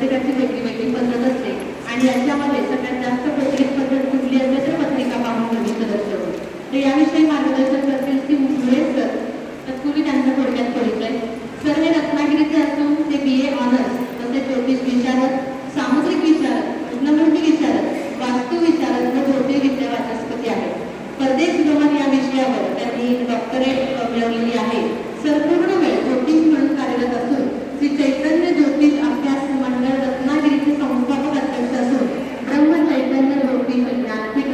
प्रत्येकाची वेगळी वेगळी पद्धत असते. आणि याच्यामध्ये सगळ्यात जास्त प्रचलित पद्धत कुठली असते तर पत्रिका पाहून नवीन सदस्य होणे. तर याविषयी मार्गदर्शन करतील ती मुंबळे सर तत्पूर्वी त्यांचा थोडक्यात परिचय सर हे रत्नागिरीचे असून ते बी ए ऑनर्स तसेच ज्योतिष विचारक सामुद्रिक विशारद प्रश्नमंडळी विशारद वास्तू विशारद व ज्योतिर्विद्या वाचस्पती आहेत परदेश भ्रमण या विषयावर त्यांनी डॉक्टरेट मिळवलेली आहे सर पूर्ण वेळ ज्योतिष म्हणून कार्यरत असून श्री चैतन्य ज्योतिष अभ्यास मंडळ रत्नागिरीचे संस्थापक अध्यक्ष असून ब्रह्म चैतन्य ज्योतिष ज्ञानपीठ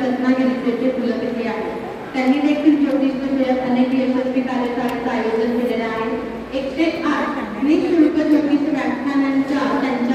ते कुलपती आहेत त्यांनी देखील ज्योतिष विषयात अनेक यशस्वी कार्यशाळेचं आयोजन केलेलं आहे. एकशे आठ निशुल्क ज्योतिष व्याख्यानांच्या त्यांच्यावर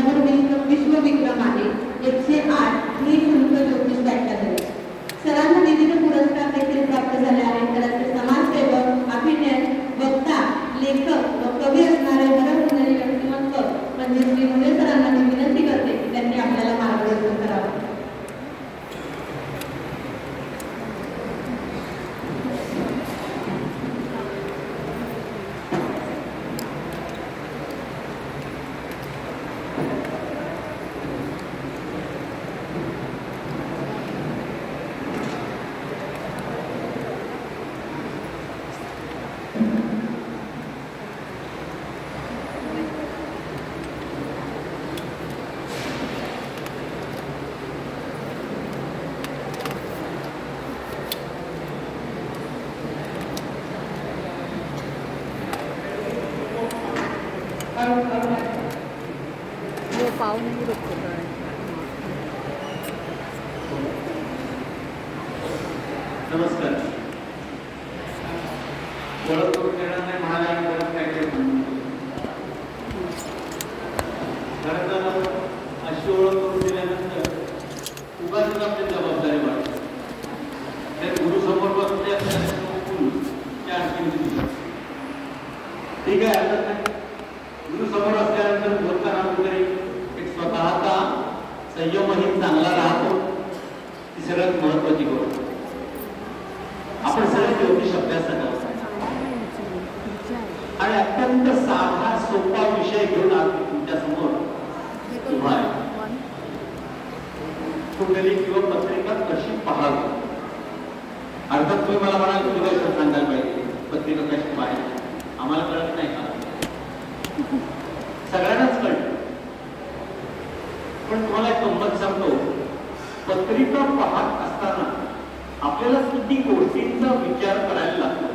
नमस्कार सोपा विषय घेऊन आज मी तुमच्यासमोर उभा आहे. कुंडली किंवा पत्रिका कशी पाहावी? अर्थात तुम्ही मला म्हणाल तुम्ही काय सांगायला पाहिजे. पत्रिका कशी पाहायची? आम्हाला कळत नाही का? सगळ्यांनाच कळत. पण तुम्हाला एक गंमत सांगतो. पत्रिका पाहत असताना आपल्याला किती गोष्टींचा विचार करायला लागतो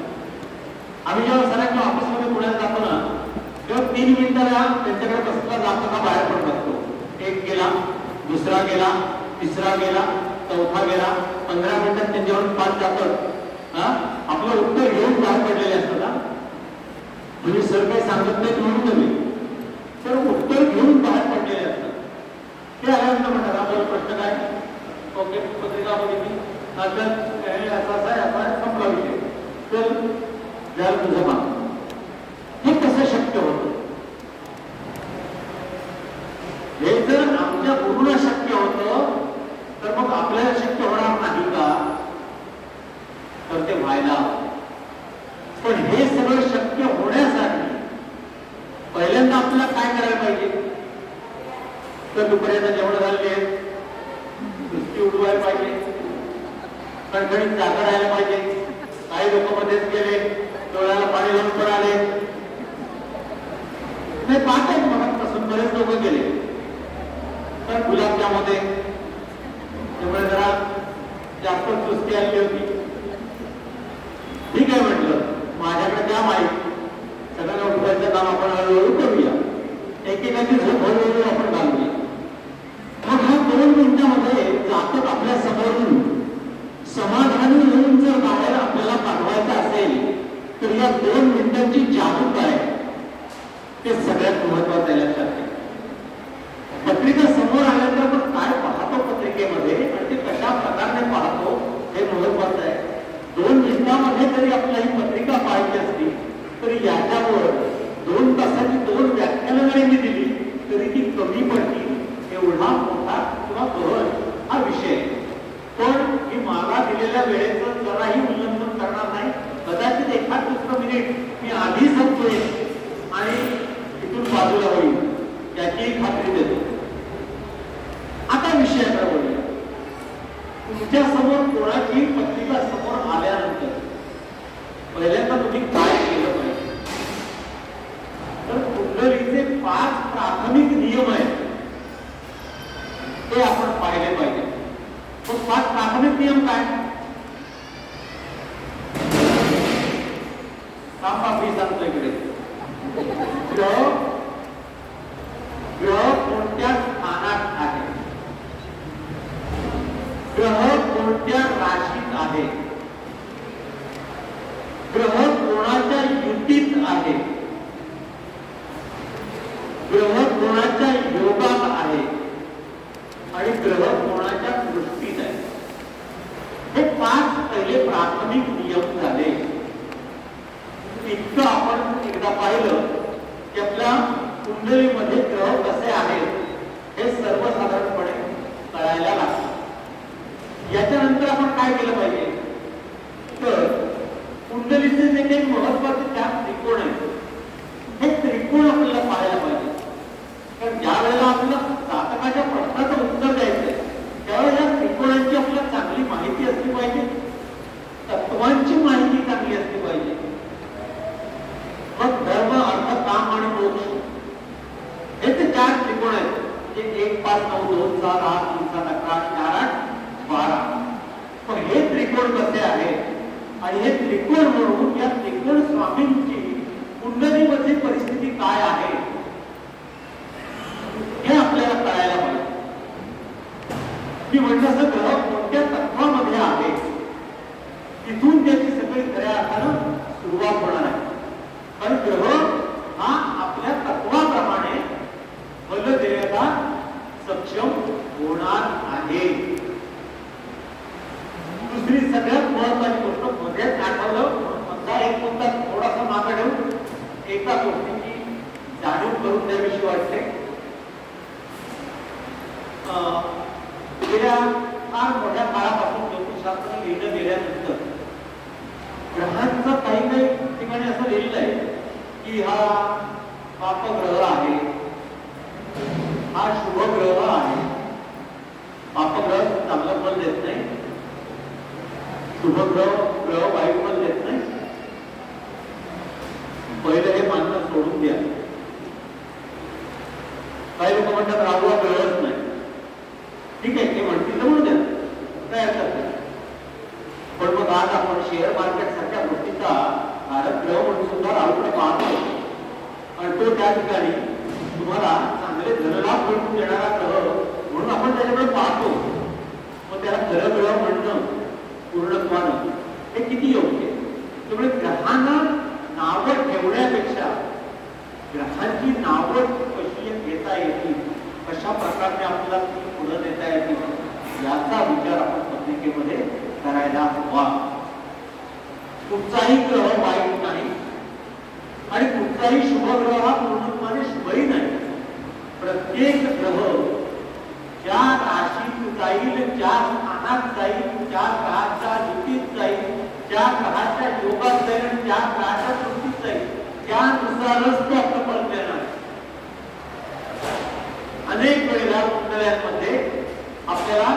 आम्ही जेव्हा सरांच्या ऑफिसमध्ये पुण्यात जातो ना तेव्हा तीन मिनिटाला त्यांच्याकडे बसला जाताना बाहेर पण बसतो. एक गेला दुसरा गेला तिसरा गेला चौथा गेला पंधरा मिनिटात त्यांच्यावर पाच जातात हा? आपलं उत्तर घेऊन बाहेर पडलेले असतात म्हणजे तुम्ही सर काही सांगत नाही म्हणून तुम्ही. सर उत्तर घेऊन बाहेर पडलेले असतात. ते आल्यानंतर म्हणतात आपल्याला प्रश्न काय? ओके पत्रिका बघितली. नंतर असा असा आहे, असा संपला विषय तर तुझं मान हे कसं शक्य होतं? हे जर आमच्या पूर्ण शक्य होतं तर मग आपल्याला शक्य होणार नाही का? तर ते व्हायला पण हे सगळं शक्य होण्यासाठी पहिल्यांदा आपल्याला काय करायला पाहिजे? तर दुपारी जेवण झाले नुसती उडवायला पाहिजे. कणकणीत जागा राहायला पाहिजे. काही लोक मध्येच गेले डोळ्याला पाणी लावून पण आले. नाही पाहत आहेत मनापासून बरेच लोक गेले. तर गुलाबजामध्ये त्यामुळे जरा जास्त सुस्ती आली होती. ठीक आहे म्हटलं. माझ्याकडे काम माहीत. सगळ्यांना उठवायचं काम आपण हळूहळू करूया. एकेकाची मिनिट मी आधी सांगतोय आणि इथून बाजूला होईल त्याची खात्री देतो. आता विषयाकडे बोलूया. तुमच्यासमोर थांबा मी सांगतो इकडे ग्रह ग्रह कोणत्या स्थानात आहे ग्रह कोणत्या राशीत आहे ग्रह कोणाच्या युतीत आहे ग्रह कोणाच्या योगात आहे आणि ग्रह कोणाच्या दृष्टीत आहे हे पाच पहिले प्राथमिक नियम झाले इतकं आपण एकदा पाहिलं की आपल्या मध्ये ग्रह कसे आहेत हे सर्वसाधारणपणे कळायला लागतं. याच्यानंतर आपण काय केलं पाहिजे? तर कुंडलीचे जे काही महत्त्वाचे त्या त्रिकोण आहेत हे त्रिकोण आपल्याला पाहायला पाहिजे. कारण ज्या वेळेला आपल्याला जातकाच्या प्रश्नाचं उत्तर द्यायचं त्यावेळेला या त्रिकोणांची आपल्याला चांगली माहिती असली पाहिजे तत्वांची माहिती चांगली असली पाहिजे मग धर्म अर्थ काम आणि मोक्ष हे ते चार त्रिकोण आहेत म्हणजे एक पाच नऊ दोन सात आठ तीन सात अकरा चार आठ बारा पण हे त्रिकोण कसे आहे. आणि हे त्रिकोण म्हणून या त्रिकोण स्वामींची कुंडलीमध्ये परिस्थिती काय आहे? हे आपल्याला कळायला पाहिजे मी म्हटलं असं ग्रह कोणत्या तत्वामध्ये आहे तिथून त्याची सगळी खऱ्या अर्थानं सुरुवात होणार आहे कारण ग्रह हा आपल्या तत्वाप्रमाणे बल देण्याला सक्षम होणार आहे दुसरी सगळ्यात महत्वाची गोष्ट मध्येच आठवलं मधला एक मुद्दा थोडासा मागे ठेवून एका गोष्टीची जाणीव करून द्याविषयी वाटते? गेल्या फार मोठ्या काळापासून ज्योतिषशास्त्र लिहिलं गेल्यानंतर ग्रहांचं काही काही ठिकाणी असं लिहिलेलं आहे की हा पापग्रह आहे हा शुभग्रह आहे. पापग्रह चांगलं फल देत नाही. शुभग्रह ग्रह वाईट फल देत नाही. पहिलं हे मानणं सोडून द्या काही लोक म्हणतात राहू हा ग्रहच नाही ठीक आहे ते म्हणतील तर म्हणू द्या काय हरकत नाही पण मग आज आपण शेअर मार्केट सारख्या गोष्टीचा भारत ग्रह म्हणून सुद्धा राहूकडे पाहतो आणि तो त्या ठिकाणी तुम्हाला चांगले धनलाभ मिळवून देणारा ग्रह म्हणून आपण त्याच्याकडे पाहतो मग त्याला खरं ग्रह म्हणणं पूर्णत्वानं हे किती योग्य आहे त्यामुळे ग्रहांना नावं ठेवण्यापेक्षा ग्रहांची नावं कशी घेता येतील कशा प्रकारे आपल्याला ती पुढे देता येतील याचा विचार आपण पत्रिकेमध्ये करायला हवा कुठचाही ग्रह वाईट नाही. आणि कुठचाही शुभग्रह हा पूर्णपणे शुभही नाही. प्रत्येक ग्रह ज्या राशीत जाईल ज्या स्थानात जाईल ज्या ग्रहाच्या युतीत जाईल ज्या ग्रहाच्या योगात जाईल आणि ज्या ग्रहाच्या कृतीत जाईल त्यानुसारच तो आपलं फल देणार अनेक वेळेला कुंडल्यांमध्ये आपल्याला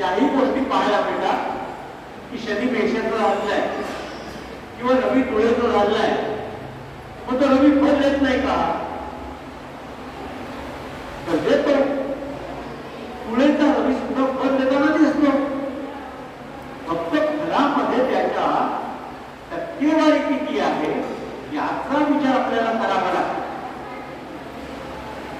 याही गोष्टी पाहायला मिळतात की शनी मेषाचं झालेलं आहे. किंवा रवी डोळेचं झालेलं आहे मग तो रवी फल येत नाही का तर देतो तुळेचा रवी सुद्धा फल देताना दिसतो फक्त फलामध्ये त्याच्या टक्केवारी किती आहे याचा विचार आपल्याला करावा लागतो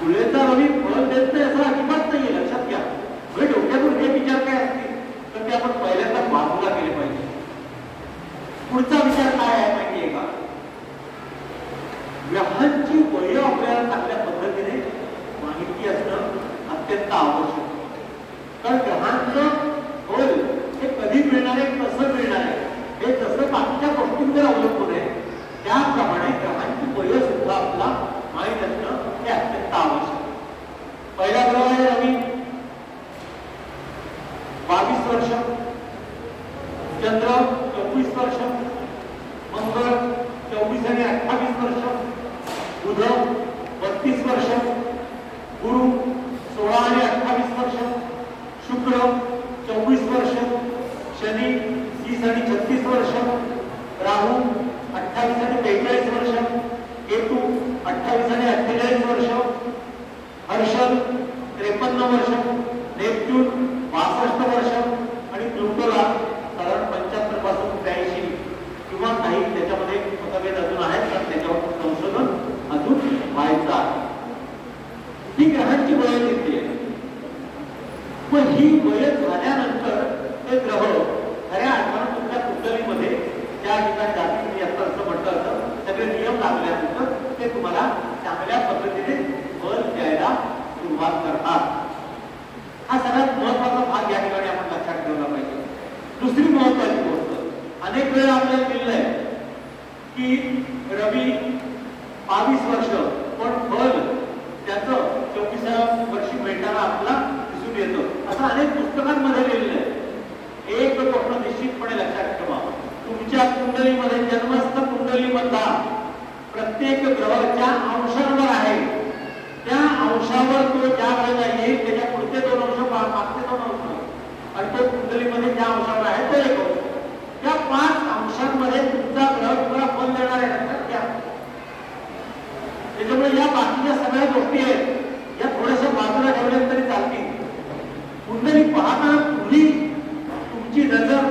तुळेचा रवी फल देत नाही असं अजिबात नाहीये लक्षात घ्या म्हणजे डोक्यातून हे विचार काय असतील तर ते आपण पहिल्यांदा बाजूला केले पाहिजे पुढचा विचार काय आहे माहितीये का ग्रहांची वय आपल्याला चांगल्या पद्धतीने माहिती असणं अत्यंत आवश्यक आहे. कारण ग्रहांचं फल हे कधी मिळणार आहे कसं मिळणार आहे हे जसं बाकीच्या गोष्टींवर अवलंबून आहे त्याप्रमाणे ग्रहांची वय सुद्धा आपला माहीत असणं हे अत्यंत आवश्यक आहे. पहिला ग्रह आहे रवी बावीस वर्ष चंद्र चोवीस वर्ष मंगळ चोवीस आणि अठ्ठावीस वर्ष बुध बत्तीस वर्ष गुरु सोळा आणि अठ्ठावीस वर्ष शुक्र चोवीस वर्ष हर्षल त्रेपन्न वर्ष नेपच्यून बासष्ट वर्ष आणि प्लुटोला साधारण पंच्याहत्तरपासून त्र्याऐंशी किंवा काही त्याच्यामध्ये मतभेद अजून आहेत पण त्याच्यावर संशोधन अजून व्हायचं आहे ही ग्रहांची वय किती आहे मग ही वय झाल्यानंतर ते ग्रह खऱ्या अर्थानं तुमच्या कुंडलीमध्ये ज्या ठिकाणी जाती मी आता असं म्हटलं होतं सगळे नियम लागल्यानंतर ते तुम्हाला चांगल्या पद्धतीने बल द्यायला सुरुवात हा सगळ्यात महत्त्वाचा भाग या ठिकाणी आपण लक्षात ठेवला पाहिजे. दुसरी महत्वाची गोष्ट अनेक वेळा आपल्याला दिलेलं आहे की रवी बावीस वर्ष पण फल त्याचं चोवीसाव्या वर्षी मिळताना आपला दिसून येतं. असं अनेक पुस्तकांमध्ये लिहिलेलं आहे एक स्वप्न निश्चितपणे लक्षात ठेवा. तुमच्या कुंडलीमध्ये जन्मस्थ कुंडलीमधला प्रत्येक ग्रहाच्या अंशांवर आहे त्या अंशावर तो ज्या वेळेला येईल त्याच्या पुढचे दोन अंश मागचे दोन अंश. आणि तो कुंडलीमध्ये ज्या अंशावर आहे तो एक अंश त्या पाच अंशांमध्ये तुमचा ग्रह तुम्हाला फल देणार आहे लक्षात घ्या त्याच्यामुळे या बाकीच्या सगळ्या गोष्टी आहेत या थोड्याशा बाजूला ठेवल्या तरी चालतील कुंडली पाहताना तुम्ही तुमची नजर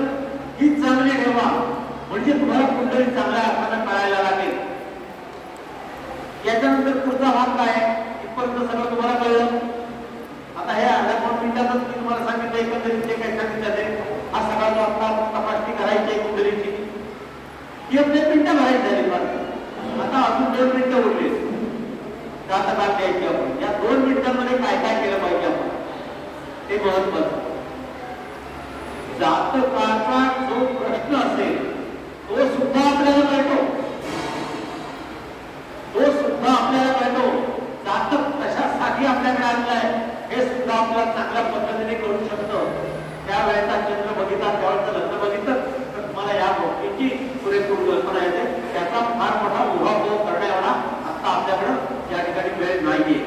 ही चांगली ठेवा म्हणजे तुम्हाला कुंडली चांगल्या अर्थानं कळायला लागेल याच्यानंतर पुढचा भाग काय आहे? इथपर्यंत सगळं तुम्हाला कळलं आता हे अर्ध्या पाऊण मिनिटातच मी तुम्हाला सांगितलं एकंदरीत जे काही सांगितलं ते हा सगळा जो आता तपासणी करायची आहे कुंडलीची ही आपल्या मिनिटं भरायची झाली बरं आता अजून दोन मिनिटं उरली जातकात द्यायची आपण. या दोन मिनिटांमध्ये काय काय केलं पाहिजे आपण? ते महत्वाचं जातकाचा जो प्रश्न असेल तो सुद्धा आपल्याला कळतो. तो सुद्धा आपल्याला कळतो. जातक कशासाठी आपल्याकडे आणलाय आहे हे सुद्धा आपल्याला चांगल्या पद्धतीने कळू शकतं. त्या वेळेचा चंद्र बघितला त्यावेळेचं लग्न बघितलं तर तुम्हाला या गोष्टीची पुरेपूर कल्पना येते. त्याचा फार मोठा उभा करण्या एवढा आता आपल्याकडं या ठिकाणी वेळ नाहीये.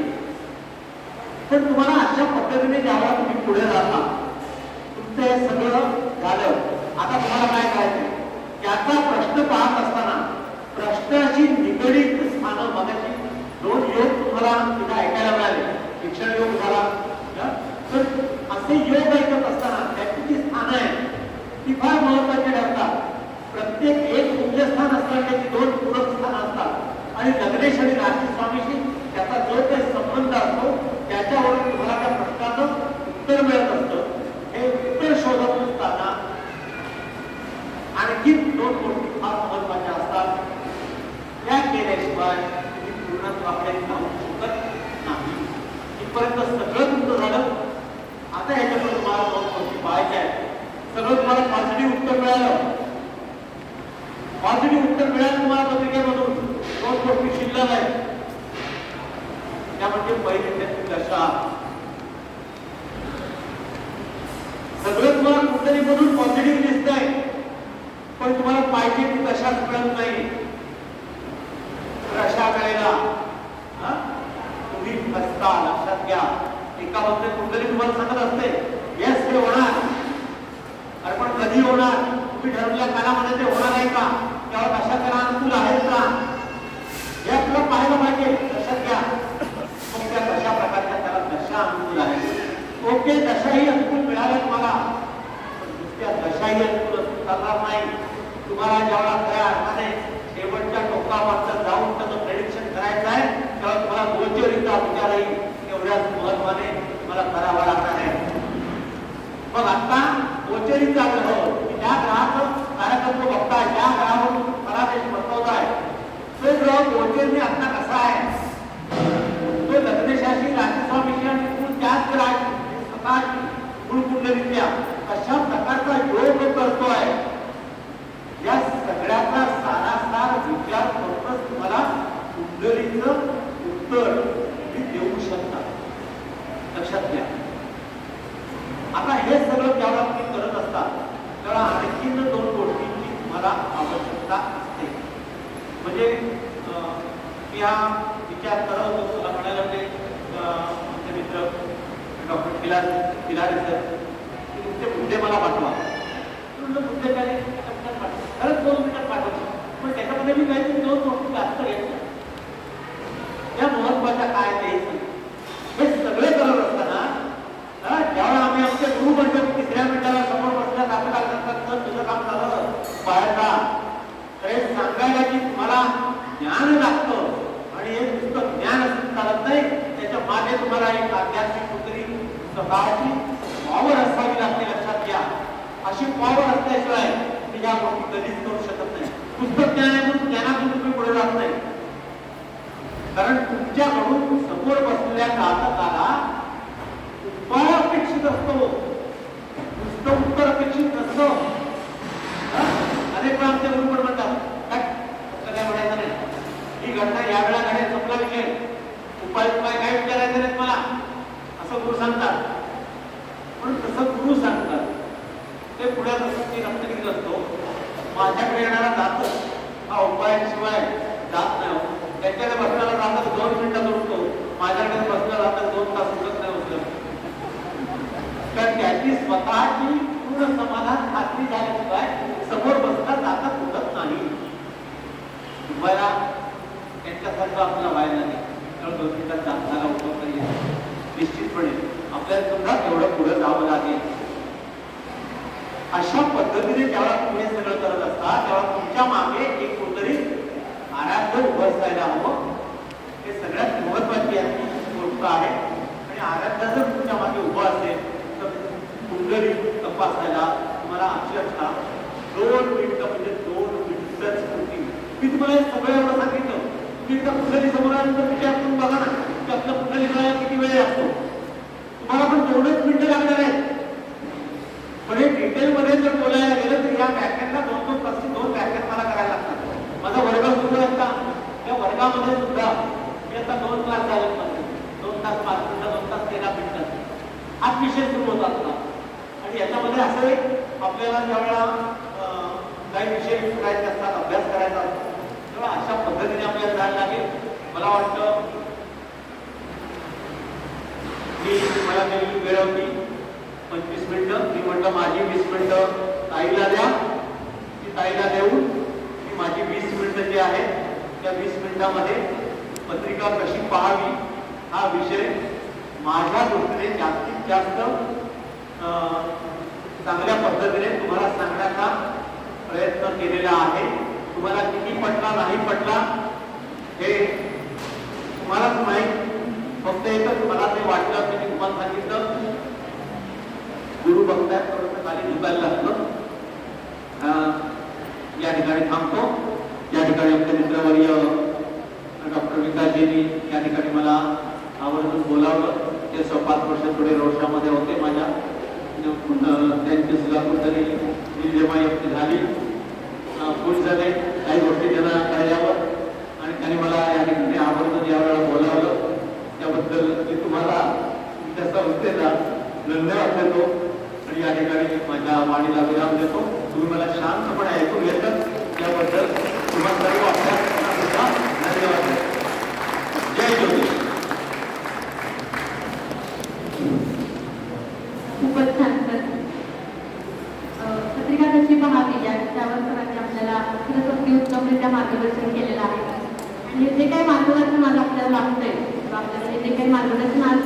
पण तुम्हाला अशा पद्धतीने जेव्हा तुम्ही पुढे जाता तुमचं हे सगळं झालं. आता तुम्हाला काय करायचं त्याचा प्रश्न पाहत असताना प्रश्नाशी निगडीत स्थानं मगाशी दोन योग तुम्हाला तिथे ऐकायला मिळाले. शिक्षण योग झाला. तर असे योग ऐकत असताना त्याची जी स्थानं आहेत ती फार महत्वाची ठरतात. प्रत्येक एक पुण्यस्थान असताना त्याची दोन पूरक स्थानं असतात. आणि लग्नेश आणि राशी स्वामीशी त्याचा जो काही संबंध असतो त्याच्यावरून तुम्हाला त्या प्रश्नाचं उत्तर मिळत असतं. हे उत्तर शोधत असताना आणखी दोन गोष्टी फार महत्त्वाच्या असतात त्या केल्याशिवाय तुम्ही पूर्णत्वाकडे जाऊ शकत नाही इथपर्यंत सगळं तुमचं झालं आता ह्याच्याकडे तुम्हाला दोन गोष्टी पाहायच्या आहेत सगळं तुम्हाला पॉझिटिव्ह उत्तर मिळालं पॉझिटिव्ह उत्तर मिळालं तुम्हाला पत्रिकेमधून दोन गोष्टी शिल्लक आहेत त्या म्हणजे पहिली त्याची दशा सगळं तुम्हाला कुठतरी पॉझिटिव्ह दिसतंय पण तुम्हाला पाहिजे ती दशाच मिळत नाही तर अशा वेळेला हा, तुम्ही फसता लक्षात घ्या एका बाजूने तुम्हाला सांगत असते येस हे होणार. अरे पण कधी होणार? तुम्ही ठरवल्या कालामध्ये ते होणार आहे का? तेव्हा कशा करा अनुकूल आहेत का? हे आपल्याला पाहायला पाहिजे लक्षात घ्या. मग त्या कशा प्रकारच्या त्याला दशा अनुकूल आहेत? ओके दशाही अनुकूल मिळाल्या तुम्हाला पण नुसत्या दशाही अनुकूल असू चालणार नाही. तुम्हाला ज्यावेळा खऱ्या अर्थाने शेवटच्या टोकापर्यंत जाऊन त्याचं प्रेडिक्शन करायचं आहे तेव्हा तुम्हाला गोचरिता विचार येईल तेवढ्याच महत्वाने मला करावा लागणार आहे. मग आता गोचरीचा ग्रह ज्या ग्रहाचं कार्यकर्तो बघताय ज्या ग्रहावर परादेश बसवताय तो ग्रह गोचरने आता कसा आहे तो लग्नशाशी राजस्वामीशी आणि एकूण त्याच ग्रहाची म्हणजे स्वतःची गुणकुंडलित्या कशा प्रकारचा योग करतोय या सगळ्याचा सारासार विचार करूनच तुम्हाला कुंडलीचं उत्तर तुम्ही देऊ शकता लक्षात घ्या आता हे सगळं जेव्हा तुम्ही करत असता तेव्हा आणखीन दोन गोष्टींची तुम्हाला आवश्यकता असते म्हणजे अं, मी विचार करत होतो तुला म्हणायला म्हणजे आमचे मित्र डॉक्टर किला किलारे सर तुमचे मुद्दे मला पाठवा. तुमचे मुद्दे काय? खरंच दोन मिनिटात पाठवतो. पण त्याच्यामध्ये मी काही दोन गोष्टी जास्त घेतल्या त्या महत्त्वाच्या काय ते हे सगळे करत असताना ज्यावेळा आम्ही आमचे गुरु म्हणतो तिसऱ्या मिनिटाला समोर बसल्या दाखल लागतात तर तुझं काम झालं बाहेर जा तर हे सांगायला की तुम्हाला ज्ञान लागतं. आणि हे नुसतं ज्ञान असून चालत नाही. त्याच्यामागे तुम्हाला एक आध्यात्मिक कुत्री स्वतःची पॉवर असावी लागते लक्षात घ्या. अशी पॉवर असल्याशिवाय तुम्ही या गोष्टी कधीच करू शकत नाही. पुस्तक ज्ञान आहे म्हणून ज्ञानातून तुम्ही पुढे जात नाही. कारण तुमच्याकडून समोर बसलेल्या जातकाला उपाय अपेक्षित असतो. नुसतं उत्तर अपेक्षित नसतं. अनेक वेळा आमच्या गुरुपण म्हणतात काय फक्त काय म्हणायचं नाही ही घटना या वेळा घडेल संपला विषय उपाय उपाय काय विचारायचं नाही मला? असं गुरु सांगतात. पण तसं गुरु सांगतात. ते पुढे असं ते रक्तगिरीत असतो माझ्याकडे येणारा जातो हा उपायाशिवाय जात नाही हो. त्यांच्याकडे बसल्याला जातात दोन मिनिटात उठतो माझ्याकडे बसला जातात दोन तास उठत नाही बसलं कारण त्याची स्वतःची पूर्ण समाधान खात्री झाल्याशिवाय समोर बसता जातात उठत नाही तुम्हाला त्यांच्यासारखं आपल्याला वाया नाही. तर दोन मिनिटात जाताना उठत नाही निश्चितपणे आपल्याला सुद्धा तेवढं पुढे जावं लागेल. अशा पद्धतीने जेव्हा तुम्ही सगळं करत असता तेव्हा तुमच्या मागे एक कोणतरी आराध्य उभं असायला हवं. हे सगळ्यात महत्वाची आहे. गोष्ट आहे. आणि आराध्य जर तुमच्या मागे उभं असेल तर कुंडली तपासायला तुम्हाला अक्षरशः दोन मिनिटं म्हणजे दोन मिनिटच होती मी तुम्हाला हे सगळं सांगितलं तिथं एकदा कुंडली समोर आल्यानंतर विचार करून बघा ना की आपल्या कुंडली करायला किती वेळ लागतो तुम्हाला पण तेवढेच मिनिटं लागणार आहेत. पण हे डिटेलमध्ये जर बोलायला गेलं तर या व्याख्यांना दोन दोन तास दोन व्याख्यान मला करायला लागतात. माझा वर्ग सुरू असता त्या वर्गामध्ये सुद्धा मी आता दोन तास झाले दोन तास पाच मिनिटं दोन तास तेरा मिनिटं. हाच विषय सुरू होत असता आणि याच्यामध्ये असं आपल्याला ज्यावेळेला अं, काही विषय करायचे असतात अभ्यास करायचा असतो तेव्हा अशा पद्धतीने आपल्याला जायला लागेल. मला वाटतं मी मला नेहमी वेळ होती पंचवीस मिनिटं. मी म्हटलं माझी वीस मिनिटं ताईला द्या. ती ताईला देऊन मी माझी वीस मिनिटं जी आहेत त्या वीस मिनिटामध्ये पत्रिका कशी पाहावी हा विषय माझ्या दृष्टीने जास्तीत जास्त चांगल्या पद्धतीने तुम्हाला सांगण्याचा प्रयत्न केलेला आहे. तुम्हाला किती पटला नाही पटला हे तुम्हालाच माहीत फक्त एकच मला ते वाटलं की मी तुम्हाला सांगितलं गुरु बघतायत थोडंसं खाली झुकायला लागलं अं, या ठिकाणी थांबतो या ठिकाणी आमचे मित्रवर्य डॉक्टर विकासजींनी या ठिकाणी मला आवर्जून बोलावलं ते स्व पाच वर्ष पुढे रोषामध्ये होते माझ्या अं, त्यांची सुद्धा कुठतरी निर्जमाई झाली अं, खुश झाले काही गोष्टी त्यांना कळल्यावर आणि त्यांनी मला या ठिकाणी आवर्जून यावेळेला बोलावलं त्याबद्दल मी तुम्हाला त्या संस्थेला धन्यवाद देतो आणि या ठिकाणी माझ्या वाणीला विराम देतो. तुम्ही मला शांतपणे ऐकून घेतात त्याबद्दल सर्व धन्यवाद. जय ज्योती खूपच छान सर. पत्रिका कशी पाहावी या त्यावर सरांनी आपल्याला खरंच अगदी उत्तमरित्या मार्गदर्शन केलेलं आहे. आणि जे काही मार्गदर्शन आज आपल्याला लागतंय आपल्याला जे काही मार्गदर्शन आज